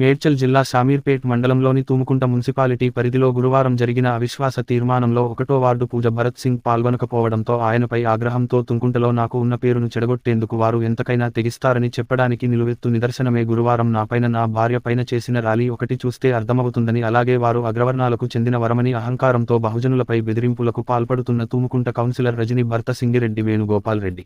మేడ్చల్ జిల్లా షామీర్పేట్ మండలంలోని తుముకుంట మున్సిపాలిటీ పరిధిలో గురువారం జరిగిన అవిశ్వాస తీర్మానంలో ఒకటో వార్డు పూజ భరత్ సింగ్ పాల్గొనకపోవడంతో ఆయనపై ఆగ్రహంతో తుంకుంటలో నాకు ఉన్న పేరును చెడగొట్టేందుకు వారు ఎంతకైనా తెగిస్తారని చెప్పడానికి నిలువెత్తు నిదర్శనమే గురువారం నాపైన నా భార్య పైన చేసిన ర్యాలీ ఒకటి చూస్తే అర్థమవుతుందని అలాగే వారు అగ్రవర్ణాలకు చెందిన వరమని అహంకారంతో బహుజనులపై బెదిరింపులకు పాల్పడుతున్న తుముకుంట కౌన్సిలర్ రజని భర్త సింగిరెడ్డి వేణుగోపాల్ రెడ్డి.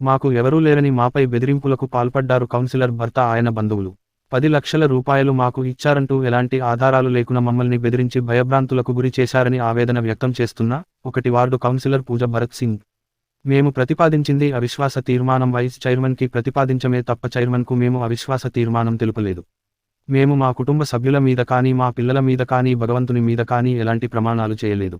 మాకు ఎవరూ లేరని మాపై బెదిరింపులకు పాల్పడ్డారు కౌన్సిలర్ భర్త ఆయన బంధువులు. పది లక్షల రూపాయలు మాకు ఇచ్చారంటూ ఎలాంటి ఆధారాలు లేకున్నా మమ్మల్ని బెదిరించి భయభ్రాంతులకు గురి చేశారని ఆవేదన వ్యక్తం చేస్తున్న ఒకటి వార్డు కౌన్సిలర్ పూజ భరత్ సింగ్. మేము ప్రతిపాదించింది అవిశ్వాస తీర్మానం వైస్ చైర్మన్కి ప్రతిపాదించమే తప్ప చైర్మన్కు మేము అవిశ్వాస తీర్మానం తెలుపలేదు. మేము మా కుటుంబ సభ్యుల మీద కానీ మా పిల్లల మీద కానీ భగవంతుని మీద కానీ ఎలాంటి ప్రమాణాలు చేయలేదు.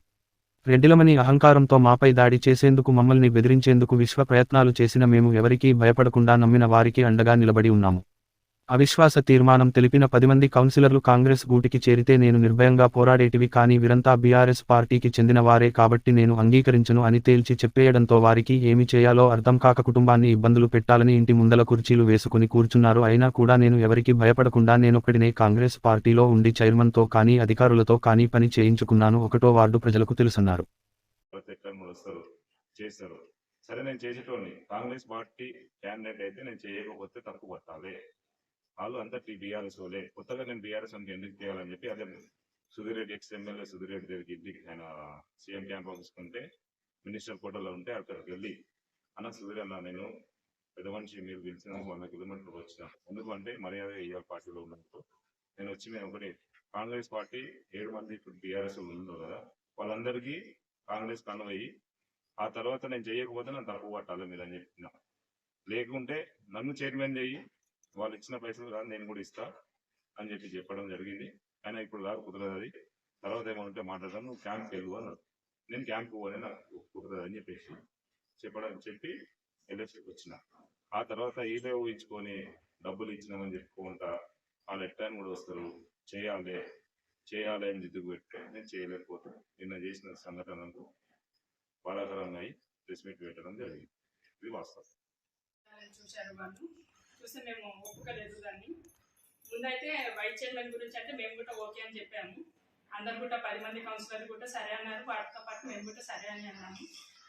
రెడ్డిలమని అహంకారంతో మాపై దాడి చేసేందుకు మమ్మల్ని బెదిరించేందుకు విశ్వ ప్రయత్నాలు చేసిన మేము ఎవరికీ భయపడకుండా నమ్మిన వారికి అండగా నిలబడి ఉన్నాము. అవిశ్వాస తీర్మానం తెలిపిన పది మంది కౌన్సిలర్లు కాంగ్రెస్ గూటికి చేరితే నేను నిర్భయంగా పోరాడేటివి కానీ వీరంతా బీఆర్ఎస్ పార్టీకి చెందిన వారే కాబట్టి నేను అంగీకరించను అని తేల్చి చెప్పేయడంతో వారికి ఏమి చేయాలో అర్థం కాక కుటుంబాన్ని ఇబ్బందులు పెట్టాలని ఇంటి ముందల కుర్చీలు వేసుకుని కూర్చున్నారు. అయినా కూడా నేను ఎవరికి భయపడకుండా నేనొక్కడినే కాంగ్రెస్ పార్టీలో ఉండి చైర్మన్తో కానీ అధికారులతో కానీ పని చేయించుకున్నాను. ఒకటో వార్డు ప్రజలకు తెలుసన్నారు. సరే నేను చేసేటోని కాంగ్రెస్ పార్టీ క్యాండిడేట్ అయితే నేను చేయకపోతే తప్పు పట్టాలి. వాళ్ళు అంతా బీఆర్ఎస్ వాళ్ళే కొత్తగా నేను బీఆర్ఎస్ అని ఎందుకు చేయాలని చెప్పి అదే సుధీర్ రెడ్డి ఎక్స్ ఎమ్మెల్యే సుధీర్ రెడ్డి దగ్గరికి ఇంటికి ఆయన సీఎం క్యాంప్ ఆఫీస్కుంటే మినిస్టర్ కోటలో ఉంటే అక్కడికి వెళ్ళి అన్న సుధీర్ అన్న నేను పెద్ద మనిషి మీరు పిలిచిన వంద కిలోమీటర్లు వచ్చిన ఎందుకంటే మర్యాద ఇవాళ పార్టీలో ఉన్నప్పుడు. నేను వచ్చి మేము ఒకటి కాంగ్రెస్ పార్టీ ఏడు మంది ఇప్పుడు బీఆర్ఎస్ ఉన్నారు కదా వాళ్ళందరికీ కాంగ్రెస్ కన్వయ్యి ఆ తర్వాత నేను చేయకపోతే నన్ను తప్పు పట్టాలి మీరు అని చెప్పిన. లేకుంటే నన్ను చైర్మన్ చెయ్యి వాళ్ళు ఇచ్చిన పైసలు కానీ నేను కూడా ఇస్తా అని చెప్పి చెప్పడం జరిగింది. ఆయన ఇప్పుడు కాదు కుదరదు అది. తర్వాత ఏమంటే మాట్లాడదాం నువ్వు క్యాంప్కి వెళ్ళు అన్నాడు. నేను క్యాంప్కి పోనే నాకు కుదరదు అని చెప్పేసి చెప్పడం చెప్పి ఎల్ఎస్కి వచ్చిన. ఆ తర్వాత ఏదో ఊహించుకొని డబ్బులు ఇచ్చినామని చెప్పుకుంటా వాళ్ళు ఎట్లా కూడా వస్తారు. చేయాలి చేయాలి అని జిద్దుకు పెడితే నేను చేయలేకపోతాను నిన్న చేసిన సంఘటనకు బాధాకరంగా అయి ప్రెస్ మీట్ పెట్టడం జరిగింది. ఇది వాస్తవం. చూశారు వాళ్ళు. చూస్తే మేము ఒప్పుకోలేదు దాన్ని. ముందైతే వైట్ చైర్మన్ గురించి అంటే మేము కూడా ఓకే అని చెప్పాము. అందరు కూడా పది మంది కౌన్సిలర్లు కూడా సరే అన్నారు. వాటితో పాటు మేము కూడా సరే అని అన్నాము.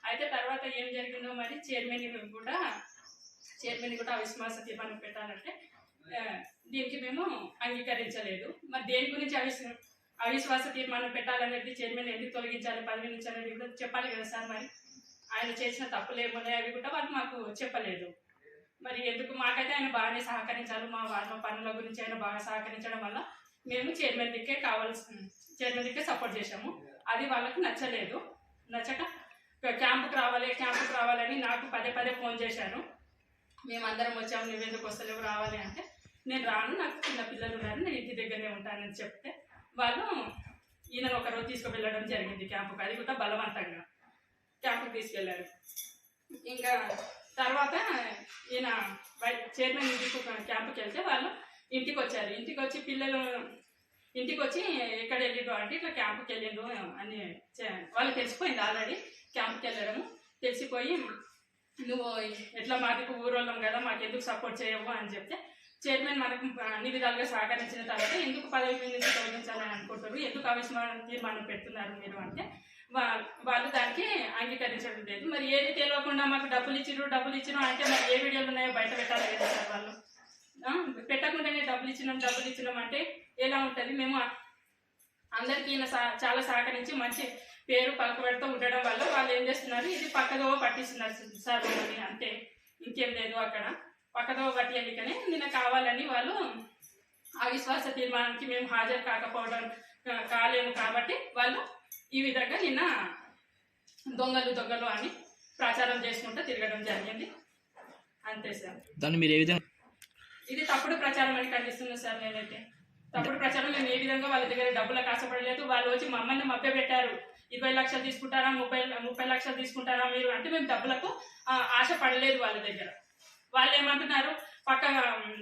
అయితే తర్వాత ఏం జరిగిందో మరి చైర్మన్ కూడా చైర్మన్ కూడా అవిశ్వాస తీర్మానం పెట్టాలంటే దీనికి మేము అంగీకరించలేదు. మరి దేని గురించి అవిశ్వ అవిశ్వాస తీర్మానం పెట్టాలనేది చైర్మన్ ఎందుకు తొలగించాలి పదవి నుంచి అనేది కూడా చెప్పాలి కదా సార్ మరి. ఆయన చేసిన తప్పులు ఏమున్నాయి అవి కూడా వాళ్ళు మాకు చెప్పలేదు. మరి ఎందుకు మాకైతే ఆయన బాగానే సహకరించారు మా వాళ్ళ పనుల గురించి ఆయన బాగా సహకరించడం వల్ల మేము చైర్మన్ దిక్కే కావాల్సి చైర్మన్ దిక్కే సపోర్ట్ చేశాము. అది వాళ్ళకు నచ్చలేదు. నచ్చక క్యాంపుకి రావాలి క్యాంపుకి రావాలని నాకు పదే పదే ఫోన్ చేశాను మేమందరం వచ్చాము నువ్వెందుకు వస్తలేవు రావాలి అంటే నేను రాను నాకు చిన్న పిల్లలు ఉన్నారు నేను ఇంటి దగ్గరనే ఉంటానని చెప్తే వాళ్ళు ఈయనను ఒకరోజు తీసుకువెళ్ళడం జరిగింది క్యాంపుకి. అది కూడా బలవంతంగా క్యాంపుకి తీసుకెళ్ళారు ఇంకా తర్వాత ఈయన చైర్మన్ ఇంటికి ఒక వెళ్తే వాళ్ళు ఇంటికి వచ్చారు ఇంటికి వచ్చి పిల్లలు ఇంటికి వచ్చి ఎక్కడ వెళ్ళిండు అంటే ఇట్లా క్యాంప్కి వెళ్ళిండు అని వాళ్ళు వాళ్ళకి తెలిసిపోయింది ఆల్రెడీ క్యాంప్కి వెళ్ళడము. తెలిసిపోయి నువ్వు ఎట్లా మాకు ఊరోళ్ళం కదా మాకు ఎందుకు సపోర్ట్ చేయవు అని చెప్తే చైర్మన్ మనకు అన్ని విధాలుగా సహకరించిన తర్వాత ఎందుకు పదవి మీద నుంచి తొలగించాలని అనుకుంటారు? ఎందుకు అవిస్మరణ తీర్మానం పెడుతున్నారు మీరు అంటే వాళ్ళు దానికి అంగీకరించడం లేదు. మరి ఏది తెలియకుండా మాకు డబ్బులు ఇచ్చిరు డబ్బులు ఇచ్చిరు అంటే మరి ఏ వీడియోలు ఉన్నాయో బయట పెట్టాలి కదా సార్ వాళ్ళు. పెట్టకుండానే డబ్బులు ఇచ్చినాం డబ్బులు ఇచ్చినాం అంటే ఎలా ఉంటుంది? మేము అందరికీ ఈయన చాలా సహకరించి మంచి పేరు పలకబెడుతూ ఉండడం వల్ల వాళ్ళు ఏం చేస్తున్నారు? ఇది పక్కదో పట్టిస్తున్నారు సార్ మమ్మల్ని అంతే. ఇంకేం లేదు అక్కడ. పక్కదో పట్టి ఎన్నికనే నిన్న కావాలని వాళ్ళు అవిశ్వాస తీర్మానానికి మేము హాజరు కాకపోవడం కాలేము కాబట్టి వాళ్ళు ఈ విధంగా నిన్న దొంగలు దొంగలు అని ప్రచారం చేసుకుంటూ తిరగడం జరిగింది. అంతే సార్. దాన్ని మీరు ఏ విధంగా ఇది తప్పుడు ప్రచారం అని ఖండిస్తున్నా సార్ నేనైతే. తప్పుడు ప్రచారం మేము ఏ విధంగా వాళ్ళ దగ్గర డబ్బులకు ఆశపడలేదు వాళ్ళు వచ్చి మమ్మల్ని మభ్య పెట్టారు ఇరవై లక్షలు తీసుకుంటారా? ముప్పై ముప్పై లక్షలు తీసుకుంటారా? మీరు అంటే మేము డబ్బులకు ఆ, ఆశపడలేదు వాళ్ళ దగ్గర. వాళ్ళు ఏమంటున్నారు? పక్క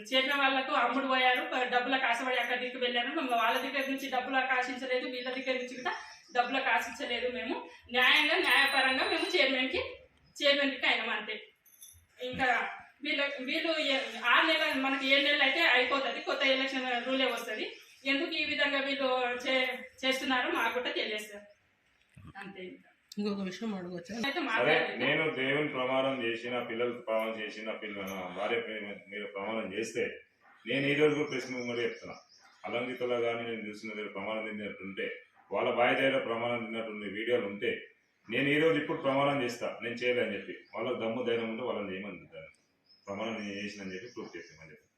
చేరిన వాళ్ళకు అమ్ముడు పోయారు. డబ్బులకు ఆశపడి అక్కడి దగ్గరికి వెళ్ళారు వాళ్ళ దగ్గర నుంచి డబ్బులకు ఆశించలేదు వీళ్ళ దగ్గర నుంచి కూడా డబ్బులకు ఆశించలేదు మేము. న్యాయంగా న్యాయపరంగా మేము చైర్మన్కి చైర్మన్కి అయినాం అంతే. ఇంకా వీళ్ళు వీళ్ళు ఆరు నెలలు మనకి ఏడు నెలలు అయితే అయిపోతుంది. కొత్త ఎలక్షన్ రూలే వస్తుంది. ఎందుకు ఈ విధంగా వీళ్ళు చే- చేస్తున్నారో మాకు కూడా తెలియదు అంతే ఇంకా. ఇంకొక విషయం అడగచ్చా? నేను దేవుని ప్రమాణం చేసిన పిల్లలకు ప్రమాణం చేసిన పిల్లల భార్య ప్రేమ- మీరు ప్రమాణం చేస్తే నేను ఈ రోజు కూడా ప్రశ్న కూడా చెప్తున్నా. అలంకితలో కానీ నేను చూసిన ప్రమాణం తిన్నట్టుంటే వాళ్ళ బాయ్ ప్రమాణం తిన్నటువంటి వీడియోలు ఉంటే నేను ఈ రోజు ఇప్పుడు ప్రమాణం చేస్తా నేను చేయలేని చెప్పి. వాళ్ళ దమ్ము ధైర్యం ఉంటే వాళ్ళని చేయమని తింటాను ప్రమాణం నేను చేసినని చెప్పి ప్రూఫ్ చేసామని చెప్పి.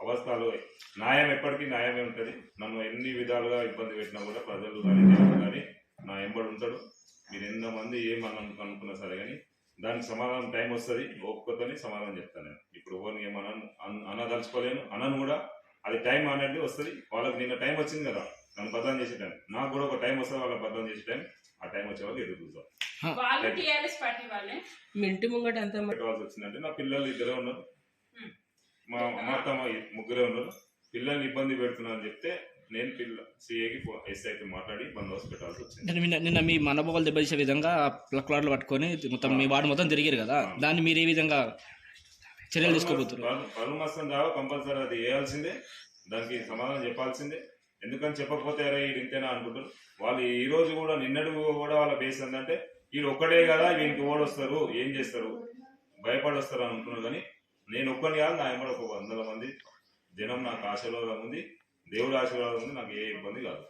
అవస్థలు న్యాయం ఎప్పటికీ న్యాయమే ఉంటుంది. నన్ను ఎన్ని విధాలుగా ఇబ్బంది పెట్టినా కూడా ప్రజలు కానీ దేవుడు కానీ నా ఎంబడి ఉంటాడు. మీరు ఎంతమంది ఏమని అనుకున్నా సరే కానీ దానికి సమాధానం టైం వస్తుంది. ఒక్కొక్కతోని సమాధానం చెప్తాను నేను. ఇప్పుడు ఎవరిని ఏమన్నా అనదలుచుకోలేను. అనను కూడా. అది టైం అనేది వస్తుంది. వాళ్ళకి నిన్న టైం వచ్చింది కదా. నన్ను బద్దం చేసే టైం నాకు కూడా ఒక టైం వస్తుంది వాళ్ళకి బద్దం చేసే టైం ఆ టైం వచ్చే వాళ్ళకి ఎదురు చూద్దాం. వాళ్ళు టీఆర్ఎస్ పార్టీ వాళ్ళే? మీ ఇంటి ముంగట ఎంత పెట్టవలసి వచ్చిందంటే నా పిల్లలు ఇద్దరే ఉన్నారు. మా మా అత్తమ్మ ముగ్గురే ఉన్నారు. పిల్లల్ని ఇబ్బంది పెడుతున్నా అని చెప్తే నేను పిల్ల సిఏకి ఎస్ఐకి మాట్లాడి బందోబస్తు పెట్టాల్సి వచ్చింది. అంటే నిన్న నిన్న మీ మనోభావాలు దెబ్బతీసే విధంగా ప్లక్లాట్లు పట్టుకొని మొత్తం మీ వాడు మొత్తం తిరిగారు కదా. దాన్ని మీరు ఏ విధంగా చర్యలు తీసుకోబోతున్నారు? నష్టం దావా కంపల్సరీ అది వేయాల్సిందే. దానికి సమాధానం చెప్పాల్సిందే. ఎందుకని చెప్పకపోతే అరే వీడు ఇంతేనా అనుకుంటారు వాళ్ళు ఈ రోజు కూడా నిన్నటి కూడా వాళ్ళ బేస్ ఏంటంటే వీడు ఒక్కడే కదా వీనికి ఓడొస్తారు ఏం చేస్తారు? భయపడొస్తారు అని అనుకున్నారు. కానీ నేను ఒక్కని కాదు నా ఎంబడి ఒక వందల మంది జనం నాకు ఆశీర్వాదం ఉంది దేవుడి ఆశీర్వాదం ఉంది నాకు ఏ ఇబ్బంది కాదు.